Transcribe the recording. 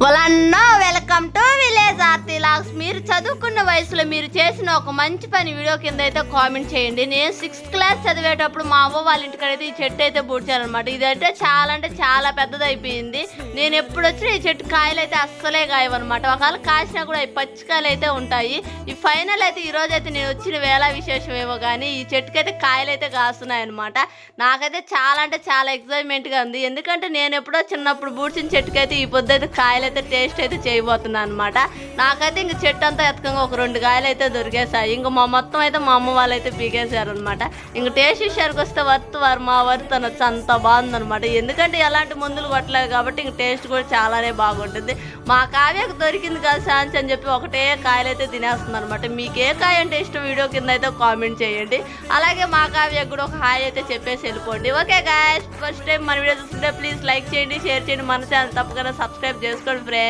వాళ్ళన్న welcome to చదువుకున్న వయసులో మీరు చేసిన ఒక మంచి పని వీడియో కింద అయితే కామెంట్ చేయండి. నేను సిక్స్త్ క్లాస్ చదివేటప్పుడు మా అవ్వ వాళ్ళ ఇంటికడైతే ఈ చెట్టు అయితే పూడ్చారనమాట ఇదైతే చాలా అంటే చాలా పెద్దదైపోయింది. నేను ఎప్పుడు వచ్చినా ఈ చెట్టు కాయలు అయితే అస్సలే కాయవన్నమాట. ఒకవేళ కాసినా కూడా ఈ పచ్చికాయలు అయితే ఉంటాయి. ఈ ఫైనల్ అయితే ఈ అయితే నేను వచ్చిన వేళ విశేషం ఏమో కానీ ఈ చెట్టుకి అయితే కాయలు అయితే కాస్తున్నాయి అనమాట నాకైతే చాలా అంటే చాలా ఎక్సైట్మెంట్గా ఉంది. ఎందుకంటే నేను ఎప్పుడో చిన్నప్పుడు బూడ్చిన చెట్టుకైతే ఈ పొద్దు అయితే కాయలు అయితే టేస్ట్ అయితే చేయబోతున్నాను అనమాట నాకైతే ఇంక చెట్టు అంతా ఎత్తకంగా ఒక రెండు కాయలు అయితే దొరికేసాయి ఇంక మా మొత్తం అయితే మా అమ్మ వాళ్ళు అయితే పీకేశారు అనమాట ఇంక టేస్ట్ విషయానికి వస్తే వర్త్ వర్ మా వర్త్ అనొచ్చు అంత బాగుందనమాట ఎందుకంటే ఎలాంటి మందులు కొట్టలేదు కాబట్టి ఇంక టేస్ట్ కూడా చాలానే బాగుంటుంది. మా కావ్యకు దొరికింది కదా ఛాన్స్ అని చెప్పి ఒకటే కాయలు అయితే తినేస్తుంది అనమాట మీకు ఏ కాయ అంటే ఇష్టం వీడియో కింద అయితే కామెంట్ చేయండి. అలాగే మా కావ్యకు కూడా ఒక హాయ్ అయితే చెప్పేసి వెళ్ళిపోండి. ఓకే గాయస్ ఫస్ట్ టైం మన వీడియో చూస్తుంటే ప్లీజ్ లైక్ చేయండి షేర్ చేయండి. మన ఛానల్ తప్పకుండా సబ్స్క్రైబ్ చేసుకోండి ఫ్రెండ్స్.